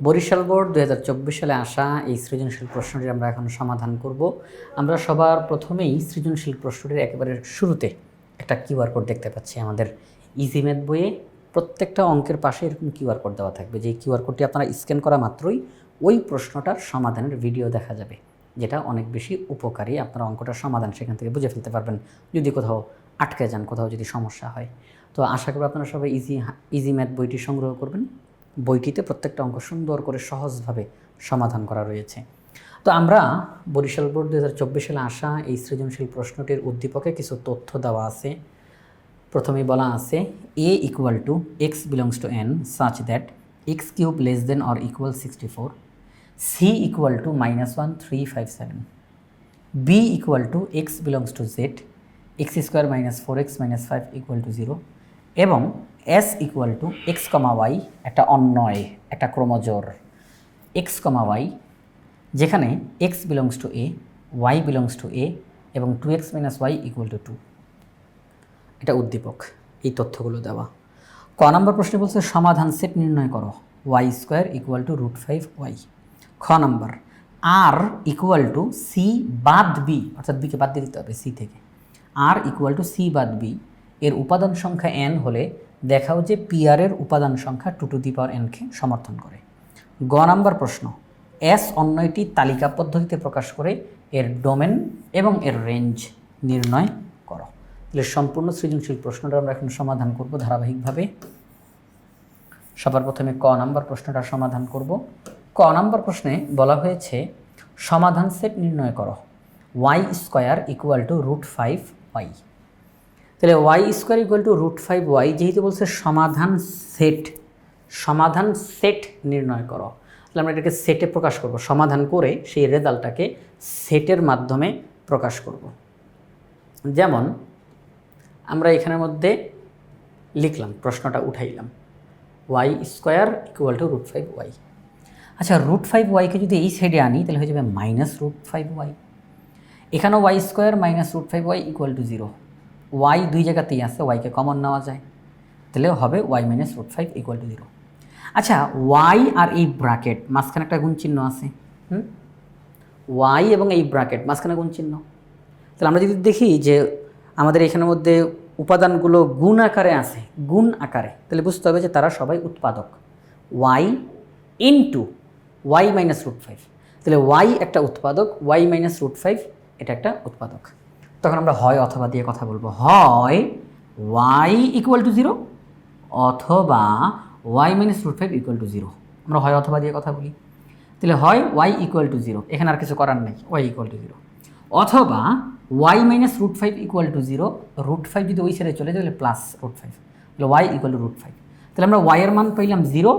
Barishal board দু হাজার চব্বিশ সালে আসা এই সৃজনশীল প্রশ্নটি আমরা এখন সমাধান করব। আমরা সবার প্রথমেই সৃজনশীল প্রশ্নটির একেবারে শুরুতে একটা কিউআর কোড দেখতে পাচ্ছি আমাদের ইজি ম্যাথ বইয়ে। প্রত্যেকটা অঙ্কের পাশে এরকম কিউআর কোড দেওয়া থাকবে। যে কিউআর কোডটি আপনারা স্ক্যান করা মাত্রই ওই প্রশ্নটার সমাধানের ভিডিও দেখা যাবে, যেটা অনেক বেশি উপকারী। আপনারা অঙ্কটার সমাধান সেখান থেকে বুঝে ফেলতে পারবেন। যদি কোথাও আটকে যান, কোথাও যদি সমস্যা হয়। তো আশা করি আপনারা সবাই ইজি ইজি ম্যাথ বইটি সংগ্রহ করবেন। বইটিতে প্রত্যেকটা অঙ্ক সুন্দর করে সহজভাবে সমাধান করা রয়েছে। তো আমরা বরিশাল বোর্ড দু হাজার চব্বিশ সালে আসা এই সৃজনশীল প্রশ্নটির উদ্দীপকে কিছু তথ্য দেওয়া আছে। প্রথমেই বলা আছে A equal to X belongs to N such that X cube less than or equal sixty four C equal to minus one three five seven B equal to X belongs to Z X square minus four X minus five equal to zero এবং S equal to X comma Y একটা অন্যয় একটা ক্রমজোর। X comma Y যেখানে X belongs to A Y belongs to A এবং two X minus Y equal to two এটা উদ্দীপক, এই তথ্যগুলো দেওয়া। ক নম্বর প্রশ্নে বলছে, সমাধান সেট নির্ণয় করো। Y square equal to root five Y খ number R equal to C বাদ বি অর্থাৎ বিকে বাদ দিয়ে দিতে হবে সি থেকে। আর ইকুয়াল টু সি বাদ বি এর উপাদান সংখ্যা এন হলে দেখাও যে পিআরের উপাদান সংখ্যা টু টু দি পাওয়ার এনকে সমর্থন করে। গ নাম্বার প্রশ্ন, এস অন্যয়টি তালিকা পদ্ধতিতে প্রকাশ করে এর ডোমেন এবং এর রেঞ্জ নির্ণয় করো। তাহলে সম্পূর্ণ সৃজনশীল প্রশ্নটা আমরা এখন সমাধান করব ধারাবাহিকভাবে। সবার প্রথমে ক নাম্বার প্রশ্নটা সমাধান করব। ক নাম্বার প্রশ্নে বলা হয়েছে, সমাধান সেট নির্ণয় করো। Y square equal to root five Y. তাহলে Y square equal to root five Y যেহেতু বলছে সমাধান সেট সমাধান সেট নির্ণয় করো। তাহলে আমরা এটাকে সেটে প্রকাশ করব। সমাধান করে সেই রেজাল্টটাকে সেটের মাধ্যমে প্রকাশ করব। যেমন আমরা এখানের মধ্যে লিখলাম, প্রশ্নটা উঠাইলাম। Y square equal to root five Y আচ্ছা রুট ফাইভ ওয়াইকে যদি এই সাইডে আনি, তাহলে হয়ে যাবে মাইনাস রুট ফাইভ ওয়াই এখানেও Y square minus root five Y equal to zero Y দুই জায়গাতেই আছে ওয়াইকে কমন নেওয়া যায়। তাহলে হবে Y minus root five equal to zero আচ্ছা ওয়াই আর এই ব্র্যাকেট মাঝখানে একটা গুণ চিহ্ন আছে। হুম? ওয়াই এবং এই ব্র্যাকেট মাঝখানে গুণ চিহ্ন তাহলে আমরা যদি দেখি যে আমাদের এখানের মধ্যে উপাদানগুলো গুণ আকারে আছে, গুণ আকারে, তাহলে বুঝতে হবে যে তারা সবাই উৎপাদক। Y into Y minus root five তাহলে ওয়াই একটা উৎপাদক ওয়াই মাইনাস রুট ফাইভ এটা একটা উৎপাদক। তখন আমরা হয় অথবা দিয়ে কথা বলব। হয় ওয়াই ইকুয়াল টু জিরো অথবা Y minus root five equal to zero আমরা হয় অথবা দিয়ে কথা বলি। তাহলে হয় ওয়াই ইকুয়াল টু জিরো এখানে আর কিছু করার নেই। ওয়াই ইকুয়াল টু জিরো অথবা Y minus root five equal to zero root five যদি ওই সাইডে চলে যায়, তাহলে প্লাস রুট ফাইভ তাহলে Y equal to root five তাহলে আমরা ওয়াইয়ের মান পাইলাম জিরো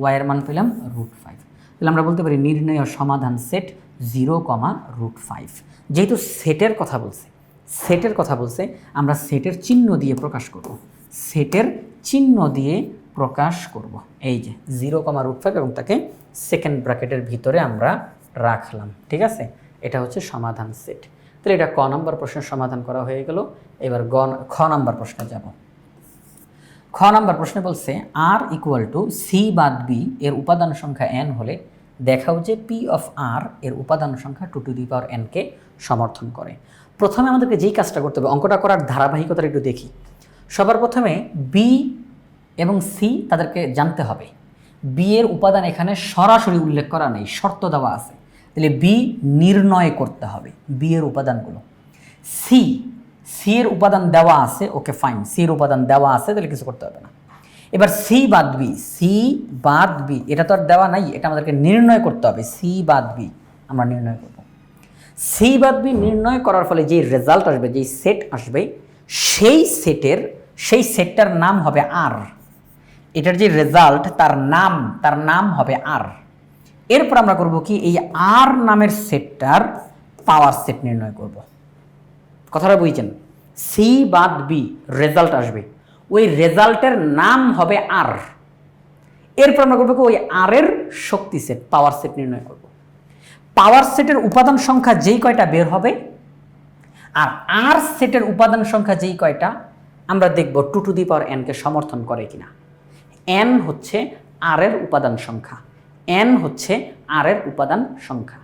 ওয়াইয়ের মান পেলাম রুট ফাইভ তাহলে আমরা বলতে পারি নির্ণয় সমাধান set zero comma root five. যেহেতু সেটের কথা বলছে, সেটের কথা বলছে, আমরা সেটের চিহ্ন দিয়ে প্রকাশ করব। সেটের চিহ্ন দিয়ে প্রকাশ করব। এই যে জিরো কমা রুট ফাইভ এবং তাকে সেকেন্ড ব্র্যাকেটের ভিতরে আমরা রাখলাম, ঠিক আছে? এটা হচ্ছে সমাধান সেট। তাহলে এটা ক নম্বর প্রশ্নের সমাধান করা হয়ে গেল। এবার গ খ নম্বর প্রশ্নে যাব। খ নাম্বার প্রশ্নে বলছে আর ইকুয়াল টু সি বাদ বি এর উপাদান সংখ্যা এন হলে দেখাও যে পি অফ আর এর উপাদান সংখ্যা টু টু দি পাওয়ার এনকে সমর্থন করে। প্রথমে আমাদেরকে যেই কাজটা করতে হবে, অঙ্কটা করার ধারাবাহিকতা একটু দেখি। সবার প্রথমে বি এবং সি তাদেরকে জানতে হবে। বি এর উপাদান এখানে সরাসরি উল্লেখ করা নেই, শর্ত দেওয়া আছে। তাহলে বি নির্ণয় করতে হবে বি এর উপাদানগুলো। সি সি এর উপাদান দেওয়া আছে, ওকে ফাইন সি এর উপাদান দেওয়া আছে, তাহলে কিছু করতে হবে না। এবার সি বাদ বি সি বাদ বি এটা তো আর দেওয়া নাই, এটা আমাদেরকে নির্ণয় করতে হবে সি বাদ বি আমরা নির্ণয় করব। সি বাদ বি নির্ণয় করার ফলে যে রেজাল্ট আসবে, যেই সেট আসবে, সেই সেটের সেই সেটটার নাম হবে আর এটার যে রেজাল্ট তার নাম তার নাম হবে আর এরপর আমরা করব কি, এই আর নামের সেটটার পাওয়ার সেট নির্ণয় করব। কথাটা বুঝছেন? সি বাদ বি রেজাল্ট আসবে। ওই রেজাল্টের নাম হবে আর। এরপর আমরা করব ওই আর এর শক্তি সেট পাওয়ার সেট নির্ণয় করব। পাওয়ার সেটের উপাদান সংখ্যা যেই কয়টা বের হবে? আর আর সেটের উপাদান সংখ্যা যেই কয়টা? আমরা দেখব টু টু দি পাওয়ার এনকে সমর্থন করে কিনা। এন হচ্ছে আর এর উপাদান সংখ্যা। এন হচ্ছে আর এর উপাদান সংখ্যা।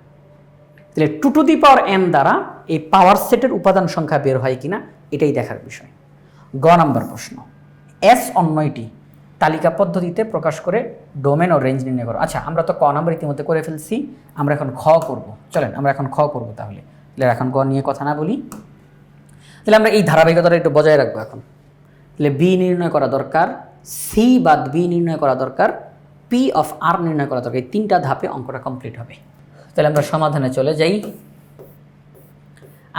তাহলে two to the power N দ্বারা এই পাওয়ার সেটের উপাদান সংখ্যা বের হয় কিনা? এটাই দেখার বিষয়। গ নাম্বার প্রশ্ন। এস অন্যয়টি তালিকা পদ্ধতিতে প্রকাশ করে ডোমেন ও রেঞ্জ নির্ণয় করো। আচ্ছা আমরা তো ক নাম্বার ইতিমধ্যে করে ফেলছি, আমরা এখন খ করব। চলেন, আমরা এখন খ করব তাহলে। তাহলে এখন গ নিয়ে কথা না বলি। তাহলে আমরা এই ধারাবাহিকতাটা একটু বজায় রাখব এখন। তাহলে বি নির্ণয় করা দরকার, সি বাদ বি নির্ণয় করা দরকার, পি অফ আর নির্ণয় করা দরকার। এই তিনটা ধাপে অঙ্কটা কমপ্লিট হবে। তাহলে আমরা সমাধানে চলে যাই।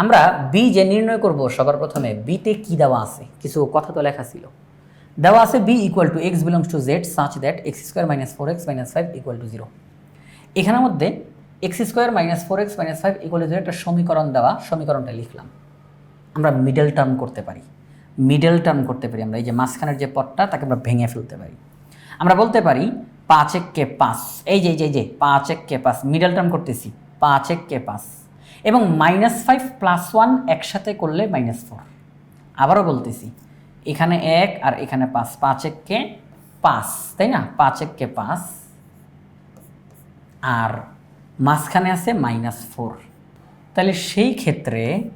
আমরা বি যে নির্ণয় করব সবার প্রথমে, বিতে কি দেওয়া আছে? কিছু কথা তো লেখা ছিল। দেওয়া আছে B equal to X belongs to Z such that X square minus four X minus five equal to zero এখানের মধ্যে X square minus four X minus five equal to zero একটা সমীকরণ দেওয়া, সমীকরণটা লিখলাম। আমরা মিডল টার্ম করতে পারি। মিডল টার্ম করতে পারি আমরা, এই যে মাঝখানের যে পথটা তাকে আমরা ভেঙে ফেলতে পারি। আমরা বলতে পারি পাঁচ এক কে পাঁচ, এই যে এই যে যে, পাঁচ এক কে পাঁচ মিডল টার্ম করতেছি, পাঁচ এক কে পাঁচ। এবং মাইনাস ফাইভ প্লাস ওয়ান একসাথে করলে মাইনাস ফোর আবারও বলতেছি এখানে এক আর এখানে পাঁচ। পাঁচ এক কে পাঁচ, তাই না? পাঁচ এক কে পাঁচ। আর মাঝখানে আছে মাইনাস ফোর। তাহলে সেই ক্ষেত্রে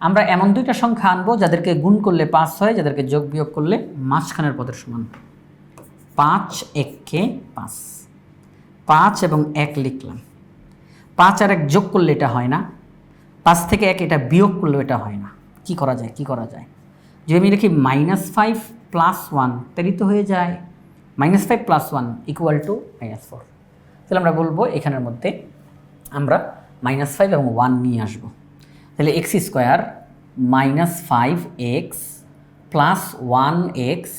আমরা এমন দুইটা সংখ্যা আনব যাদেরকে গুণ করলে পাঁচ হয়, যাদেরকে যোগ বিয়োগ করলে মাঝখানের পদের সমান। পাঁচ এককে পাঁচ। পাঁচ এবং এক লিখলাম। পাঁচ আর এক যোগ করলে এটা হয় না। পাঁচ থেকে এক এটা বিয়োগ করলে এটা হয় না। কি করা যায়? কি করা যায়? যদি আমি লিখি মাইনাস ফাইভ প্লাস ওয়ান তাহলে তো হয়ে যায়। Minus five plus one equal to minus four তাহলে আমরা বলব এখানের মধ্যে আমরা মাইনাস ফাইভ এবং ওয়ান নিয়ে আসব। তাহলে X square minus five X plus one X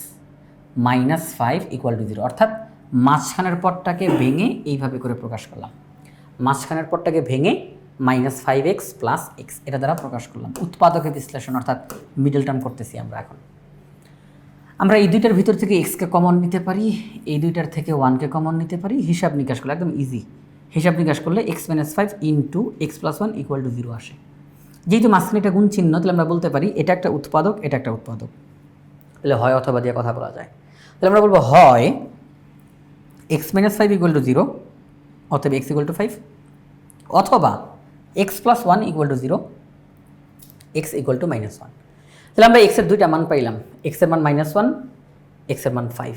minus five equal to zero অর্থাৎ মাঝখানের পদটাকে ভেঙে এইভাবে করে প্রকাশ করলাম। মাঝখানের পদটাকে ভেঙে minus five X plus X. এটা দ্বারা প্রকাশ করলাম। উৎপাদকের বিশ্লেষণ, অর্থাৎ মিডল টার্ম করতেছি আমরা এখন। আমরা এই দুইটার ভিতর থেকে এক্সকে কমন নিতে পারি, এই দুইটার থেকে ওয়ানকে কমন নিতে পারি। হিসাব নিকাশ করলে একদম ইজি হিসাব নিকাশ করলে X minus five into X plus one equal to zero আসে। যেহেতু মাঝখানে এটা গুণ চিহ্ন, তাহলে আমরা বলতে পারি, এটা একটা উৎপাদক, এটা একটা উৎপাদক। তাহলে হয় অথবা দিয়ে কথা বলা যায়। তাহলে আমরা বলব হয় X minus five equal to zero অথবা এক্স ইকুয়াল টু ফাইভ অথবা X plus one equal to zero X equal to minus one তাহলে আমরা এক্সের দুইটা মান পাইলাম। এক্সের মান মাইনাস ওয়ান এক্সের মান ফাইভ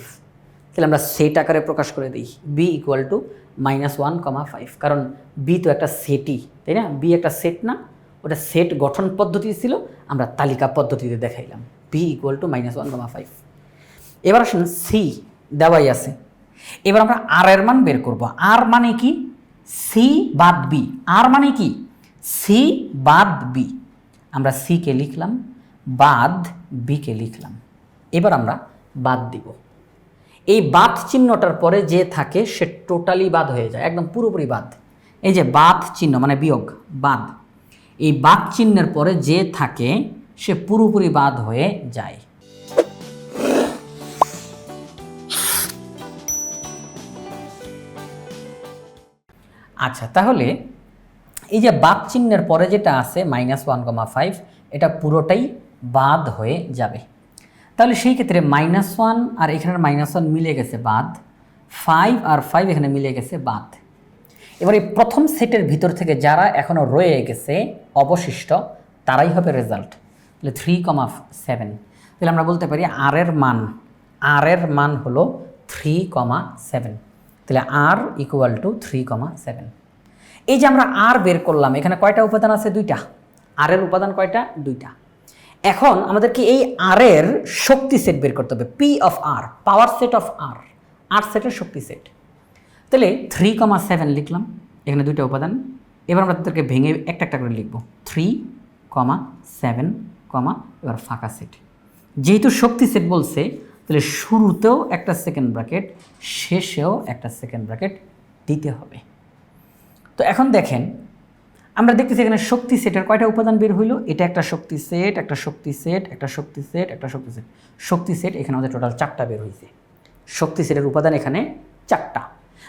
তাহলে আমরা সেট আকারে প্রকাশ করে দিই। B equal to minus one comma five কারণ বি তো একটা সেটই তাই না? বি একটা সেট না, ওটা সেট গঠন পদ্ধতি ছিল, আমরা তালিকা পদ্ধতিতে দেখাইলাম। B equal to minus one comma five এবার আসুন সি দেওয়াই আছে। এবার আমরা আর এর মান বের করব। আর মানে কি? সি বাদ বি আর মানে কি? সি বাদ বি। আমরা সিকে লিখলাম, বাদ বিকে লিখলাম। এবার আমরা বাদ দিব। এই বাদ চিহ্নটার পরে যে থাকে সে টোটালি বাদ হয়ে যায়, একদম পুরোপুরি বাদ। এই যে বাদ চিহ্ন মানে বিয়োগ, বাদ। এই বাদ চিহ্নের পরে যে থাকে সে পুরোপুরি বাদ হয়ে যায়। আচ্ছা তাহলে এই যে বাদ চিহ্নের পরে যেটা আছে মাইনাস ওয়ান কমা ফাইভ এটা পুরোটাই বাদ হয়ে যাবে। তাহলে সেই ক্ষেত্রে মাইনাস ওয়ান আর এখানের মাইনাস ওয়ান মিলে গেছে বাদ। ফাইভ আর ফাইভ এখানে মিলে গেছে বাদ। এবার এই প্রথম সেটের ভিতর থেকে যারা এখনও রয়ে গেছে, অবশিষ্ট, তারাই হবে রেজাল্ট তাহলে থ্রি কমা সেভেন তাহলে আমরা বলতে পারি আর এর মান আর এর মান হলো থ্রি কমা সেভেন তাহলে R equal to three comma seven এই যে আমরা আর বের করলাম, এখানে কয়টা উপাদান আছে? দুইটা। আর এর উপাদান কয়টা? দুইটা। এখন আমাদেরকে এই আর এর শক্তি সেট বের করতে হবে P of R power set of R আর সেটের শক্তি সেট তাহলে থ্রি কমা সেভেন লিখলাম, এখানে দুইটা উপাদান। এবার আমরা তাদেরকে ভেঙে একটা একটা করে লিখব। থ্রি কমা সেভেন কমা এবার ফাঁকা সেট যেহেতু শক্তি সেট বলছে, তাহলে শুরুতেও একটা সেকেন্ড ব্র্যাকেট শেষেও একটা সেকেন্ড ব্র্যাকেট দিতে হবে। তো এখন দেখেন, আমরা দেখতেছি এখানে শক্তি সেটের কয়টা উপাদান বের হইল? এটা একটা শক্তি সেট, একটা শক্তি সেট, একটা শক্তি সেট, একটা শক্তি সেট। শক্তি সেট এখানে আমাদের টোটাল চারটা বের হয়েছে শক্তি সেটের উপাদান এখানে চারটা।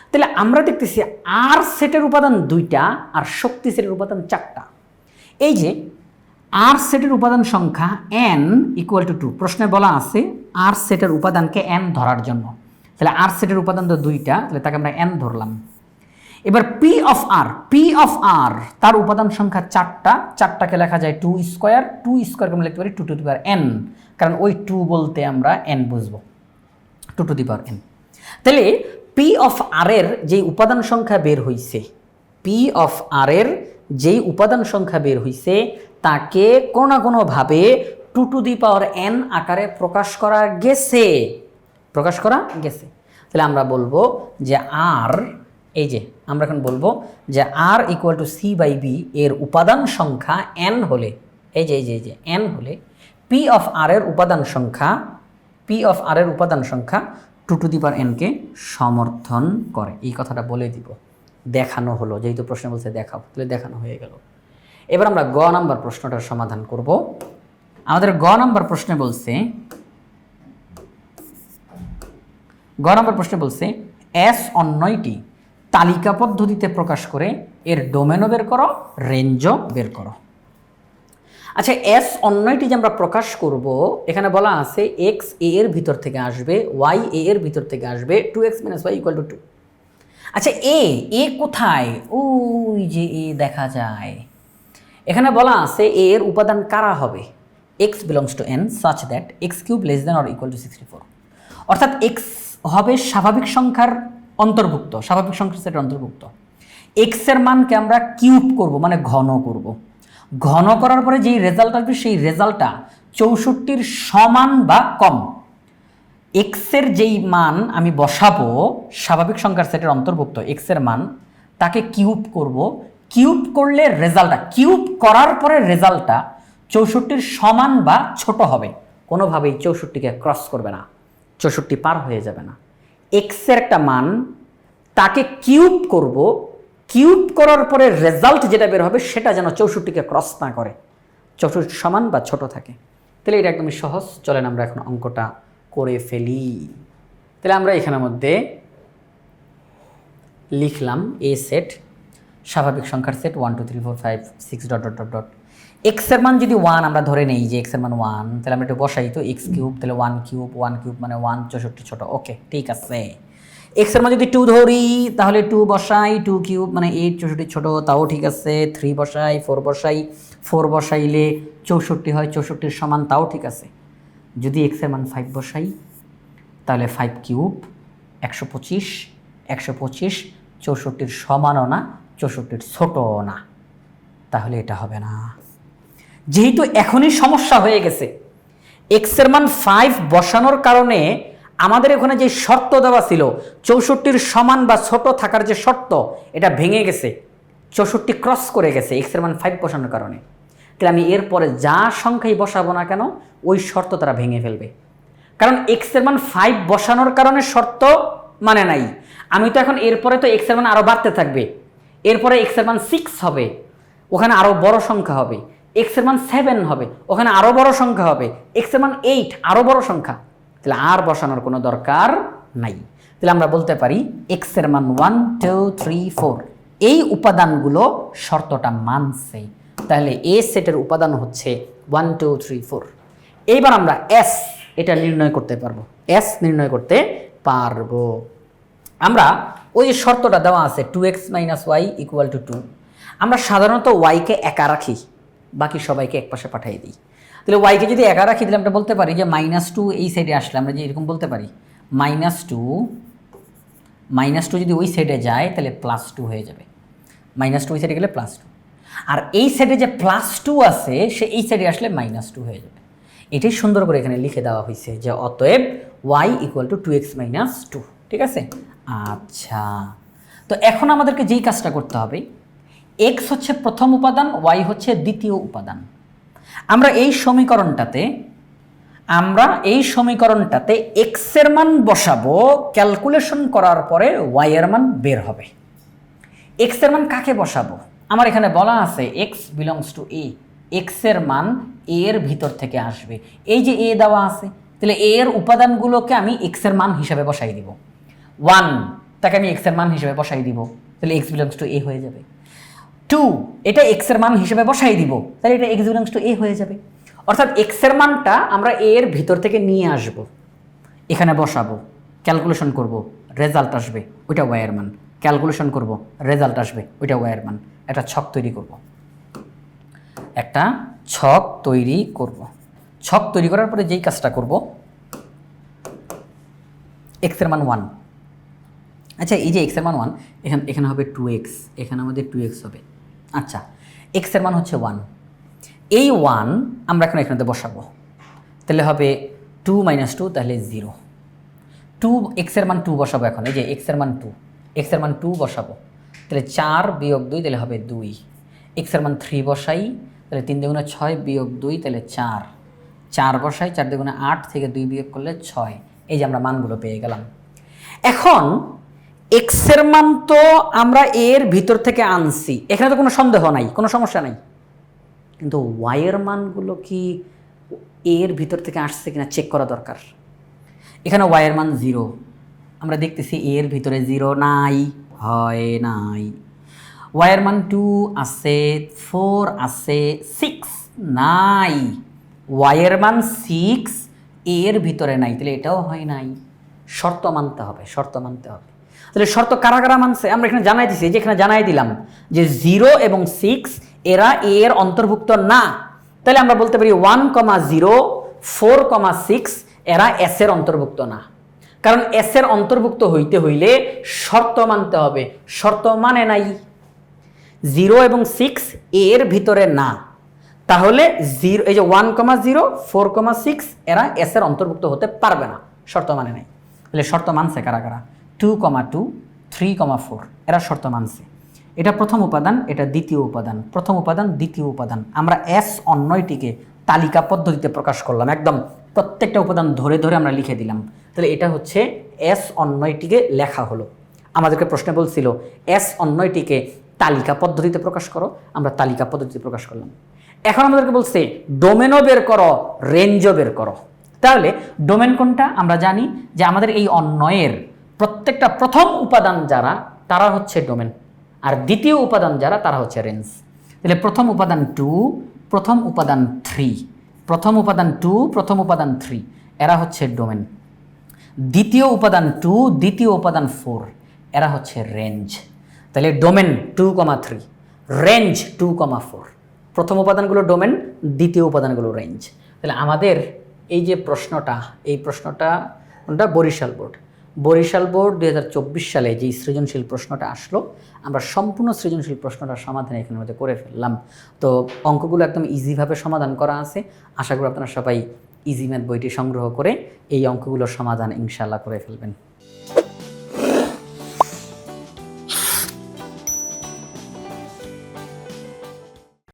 তাহলে আমরা দেখতেছি আর সেটের উপাদান দুইটা, আর শক্তি সেটের উপাদান চারটা। এই যে, আর সেটের উপাদান সংখ্যা এন ইকুয়াল টু টু প্রশ্নে বলা আছে আর সেটের উপাদানকে এন ধরার জন্য। তাহলে আর সেটের উপাদান তো দুইটা, তাহলে তাকে আমরা এন ধরলাম। এবার P of R P of R তার উপাদান সংখ্যা চারটা, চারটাকে লেখা যায় টু স্কোয়ার টু স্কোয়ারকে আমরা লিখতে পারি two to the power N কারণ ওই টু বলতে আমরা এন বুঝব two to the power N তাহলে পি অফ আর এর যেই উপাদান সংখ্যা বের হইছে পি অফ আর এর যেই উপাদান সংখ্যা বের হইছে, তাকে কোনো না কোনোভাবে two to the power N আকারে প্রকাশ করা গেছে। প্রকাশ করা গেছে। তাহলে আমরা বলব যে আর এই যে আমরা এখন বলব যে R equal to C by B এর উপাদান সংখ্যা এন হলে, এই যে এই যে এই যে এন হলে পি অফ আর এর উপাদান সংখ্যা পি অফ আর এর উপাদান সংখ্যা টু টু দি পার এনকে সমর্থন করে। এই কথাটা বলে দিব। দেখানো হলো, যেহেতু প্রশ্ন বলছে দেখাবো, তাহলে দেখানো হয়ে গেল। এবার আমরা গ নাম্বার প্রশ্নটার সমাধান করব। আমাদের গ নাম্বার প্রশ্নে বলছে, গ নম্বর প্রশ্নে বলছে এস অন্যয়টি তালিকা পদ্ধতিতে প্রকাশ করে এর ডোমেনও বের করো রেঞ্জও বের করো। আচ্ছা এস অন্যটি যে আমরা প্রকাশ করব, এখানে বলা আছে এক্স এ এর ভিতর থেকে আসবে ওয়াই এ এর ভিতর থেকে আসবে two X minus Y equal to two আচ্ছা এ এ কোথায়? ওই যে এ দেখা যায়। এখানে বলা আছে এ এর উপাদান কারা হবে? X belongs to N such that X cube less than or equal to sixty four অর্থাৎ এক্স হবে স্বাভাবিক সংখ্যার অন্তর্ভুক্ত, স্বাভাবিক সংখ্যার সেটের অন্তর্ভুক্ত। এক্সের মানকে আমরা কিউব করব মানে ঘন করব। ঘন করার পরে যেই রেজাল্ট আসবে, সেই রেজাল্টটা চৌষট্টির সমান বা কম। এক্সের যেই মান আমি বসাবো, স্বাভাবিক সংখ্যার সেটের অন্তর্ভুক্ত এক্সের মান, তাকে কিউব করব। কিউব করলে রেজাল্টটা কিউব করার পরে রেজাল্টটা চৌষট্টির সমান বা ছোট হবে। কোনোভাবেই চৌষট্টিকে ক্রস করবে না। চৌষট্টি পার হয়ে যাবে না। এক্সের একটা মান, তাকে কিউব করব। কিউব করার পরে রেজাল্ট যেটা বের হবে, সেটা যেন চৌষট্টিকে ক্রস না করে। চৌষট্টি সমান বা ছোট থাকে। তাহলে এটা একদমই সহজ। চলেন আমরা এখন অঙ্কটা করে ফেলি। তাহলে আমরা এখানের মধ্যে লিখলাম এ সেট স্বাভাবিক সংখ্যার set one two three four five six dot dot dot dot এক্সের মান যদি ওয়ান আমরা ধরে নেই যে এক্সের মান ওয়ান তাহলে আমরা একটু বসাই তো এক্স কিউব তাহলে ওয়ান কিউব ওয়ান কিউব মানে ওয়ান চৌষট্টি ছোটো। ওকে ঠিক আছে। এক্সের মান যদি টু ধরি, তাহলে টু বসাই টু কিউব মানে এইট চৌষট্টি ছোটো, তাও ঠিক আছে। থ্রি বসাই ফোর বসাই ফোর বসাইলে চৌষট্টি হয়, চৌষট্টির সমান তাও ঠিক আছে। যদি এক্সের মান ফাইভ বসাই, তাহলে ফাইভ কিউব একশো পঁচিশ একশো পঁচিশ চৌষট্টির সমানও না, চৌষট্টির ছোটও না। তাহলে এটা হবে না। যেহেতু এখনই সমস্যা হয়ে গেছে। এক্সের মান ফাইভ বসানোর কারণে আমাদের এখানে যে শর্ত দেওয়া ছিল, চৌষট্টির সমান বা ছোট থাকার যে শর্ত, এটা ভেঙে গেছে। চৌষট্টি ক্রস করে গেছে এক্সের মান ফাইভ বসানোর কারণে। তাহলে আমি এরপরে যা সংখ্যাই বসাবো না কেন, ওই শর্ত তারা ভেঙে ফেলবে। কারণ এক্সের মান ফাইভ বসানোর কারণে শর্ত মানে নাই। আমি তো এখন এরপরে তো এক্সের মান আরও বাড়তে থাকবে। এরপরে এক্সের মান সিক্স হবে। ওখানে আরও বড় সংখ্যা হবে। এক্সের মান সেভেন হবে, ওখানে আরও বড় সংখ্যা হবে। এক্সের মান এইট আরও বড় সংখ্যা। তাহলে আর বসানোর কোনো দরকার নাই। তাহলে আমরা বলতে পারি এক্সের মান ওয়ান টু থ্রি ফোর এই উপাদানগুলো শর্তটা মানছে। তাহলে এ সেটের উপাদান হচ্ছে ওয়ান টু থ্রি ফোর এইবার আমরা এস এটা নির্ণয় করতে পারব। এস নির্ণয় করতে পারব। আমরা ওই শর্তটা দেওয়া আছে two x minus y equal to two আমরা সাধারণত ওয়াইকে একা রাখি। বাকি সবাইকে এক পাশে পাঠিয়ে দিই। তাহলে ওয়াইকে যদি একা রাখি, তাহলে আমরা বলতে পারি যে মাইনাস টু এই সাইডে আসলে আমরা যে এরকম বলতে পারি। মাইনাস টু মাইনাস টু যদি ওই সাইডে যায়, তাহলে প্লাস টু হয়ে যাবে। মাইনাস টু ওই সাইডে গেলে প্লাস টু আর এই সাইডে যে প্লাস টু আছে, সে এই সাইডে আসলে মাইনাস টু হয়ে যাবে। এটাই সুন্দর করে এখানে লিখে দেওয়া হয়েছে যে অতএব y equal to two x minus two ঠিক আছে? আচ্ছা। তো এখন আমাদেরকে যেই কাজটা করতে হবে এক্স হচ্ছে প্রথম উপাদান ওয়াই হচ্ছে দ্বিতীয় উপাদান। আমরা এই সমীকরণটাতে, আমরা এই সমীকরণটাতে এক্সের মান বসাবো ক্যালকুলেশন করার পরে ওয়াই এর মান বের হবে। এক্সের মান কাকে বসাবো? আমার এখানে বলা আছে এক্স বিলংস টু এ এক্সের মান এর ভিতর থেকে আসবে। এই যে এ দেওয়া আছে, তাহলে এ এর উপাদানগুলোকে আমি এক্সের মান হিসাবে বসাই দিব। ওয়ান তাকে আমি এক্সের মান হিসাবে বসাই দিব। তাহলে এক্স বিলংস টু এ হয়ে যাবে। টু এটা এক্সের মান হিসেবে বসাই দিব। তাহলে এটা এক্স বিলংস টু এ হয়ে যাবে। অর্থাৎ এক্সের মানটা আমরা এ এর ভিতর থেকে নিয়ে আসব। এখানে বসাবো। ক্যালকুলেশন করব। রেজাল্ট আসবে। ওইটা ওয়াই এর মান। ক্যালকুলেশন করব। রেজাল্ট আসবে। ওইটা ওয়াইয়ের মান। একটা ছক তৈরি করব। একটা ছক তৈরি করব। ছক তৈরি করার পরে যেই কাজটা করব এক্সের মান ওয়ান আচ্ছা এই যে এক্সের মান ওয়ান এখানে এখানে হবে টু এক্স এখানে আমাদের টু এক্স হবে। আচ্ছা এক্সের মান হচ্ছে ওয়ান এই ওয়ান আমরা এখন এখানে বসাবো। তাহলে হবে টু মাইনাস টু তাহলে জিরো টু এক্সের মান টু বসাবো এখন। এই যে এক্সের মান টু এক্সের মান টু বসাবো। তাহলে চার বিয়োগ দুই, তাহলে হবে দুই। এক্সের মান থ্রি বসাই, তাহলে তিন দুগুণে ছয় বিয়োগ দুই, তাহলে চার। চার বসাই, চার দুগুণে আট থেকে দুই বিয়োগ করলে ছয়। এই যে আমরা মানগুলো পেয়ে গেলাম। এখন এক্সের মান তো আমরা এর ভিতর থেকে আনছি। এখানে তো কোনো সন্দেহ নাই, কোনো সমস্যা নাই। কিন্তু ওয়াইয়ের মানগুলো কি এর ভিতর থেকে আসছে কিনা চেক করা দরকার। এখানে ওয়াইয়ের মান জিরো আমরা দেখতেছি এর ভিতরে জিরো নাই, হয় নাই। ওয়াইয়ের মান টু আছে ফোর আছে সিক্স নাই। ওয়াইয়ের মান সিক্স এর ভিতরে নাই, তাহলে এটাও হয় নাই। শর্ত মানতে হবে, শর্ত মানতে হবে। তাহলে শর্ত কারা কারা মানছে? আমরা এখানে জানাই দিছি এই যে এখানে জানাই দিলাম যে জিরো এবং সিক্স, এরা এ এর অন্তর্ভুক্ত না। তাহলে আমরা বলতে পারি one comma zero, four comma six, এরা এস এর অন্তর্ভুক্ত না। কারণ এস এর অন্তর্ভুক্ত হইতে হইলে শর্ত মানতে হবে। শর্ত মানে নাই। জিরো এবং সিক্স এর ভিতরে না। তাহলে জিরো, এই যে one comma zero, four comma six, এরা এস এর অন্তর্ভুক্ত হতে পারবে না। শর্ত মানে নাই। তাহলে শর্ত মানছে কারা কারা? Two comma two three comma four এরা শর্ত মানছে। এটা প্রথম উপাদান, এটা দ্বিতীয় উপাদান। প্রথম উপাদান, দ্বিতীয় উপাদান। আমরা এস অন্যয়টিকে তালিকা পদ্ধতিতে প্রকাশ করলাম। একদম প্রত্যেকটা উপাদান ধরে ধরে আমরা লিখে দিলাম। তাহলে এটা হচ্ছে এস অন্যয়টিকে লেখা হলো। আমাদেরকে প্রশ্নে বলছিল এস অন্যয়টিকে তালিকা পদ্ধতিতে প্রকাশ করো। আমরা তালিকা পদ্ধতিতে প্রকাশ করলাম। এখন আমাদেরকে বলছে ডোমেনও বের করো রেঞ্জও বের করো। তাহলে ডোমেন কোনটা? আমরা জানি যে আমাদের এই অন্যয়ের প্রত্যেকটা প্রথম উপাদান যারা, তারা হচ্ছে ডোমেন। আর দ্বিতীয় উপাদান যারা, তারা হচ্ছে রেঞ্জ। তাহলে প্রথম উপাদান টু, প্রথম উপাদান থ্রি। প্রথম উপাদান টু, প্রথম উপাদান থ্রি। এরা হচ্ছে ডোমেন। দ্বিতীয় উপাদান টু, দ্বিতীয় উপাদান ফোর। এরা হচ্ছে রেঞ্জ। তাহলে domain two comma three, range two comma four. প্রথম উপাদানগুলো ডোমেন, দ্বিতীয় উপাদানগুলো রেঞ্জ। তাহলে আমাদের এই যে প্রশ্নটা, এই প্রশ্নটা বরিশাল বোর্ড। বরিশাল বোর্ড দু হাজার চব্বিশ সালে যে সৃজনশীল প্রশ্নটা আসলো, আমরা সম্পূর্ণ সৃজনশীল প্রশ্নটা সমাধান এখানের মধ্যে করে ফেললাম। তো অঙ্কগুলো একদম ইজিভাবে সমাধান করা আছে। আশা করি আপনারা সবাই ইজি ম্যাথ বইটি সংগ্রহ করে এই অঙ্কগুলোর সমাধান ইনশাল্লাহ করে ফেলবেন।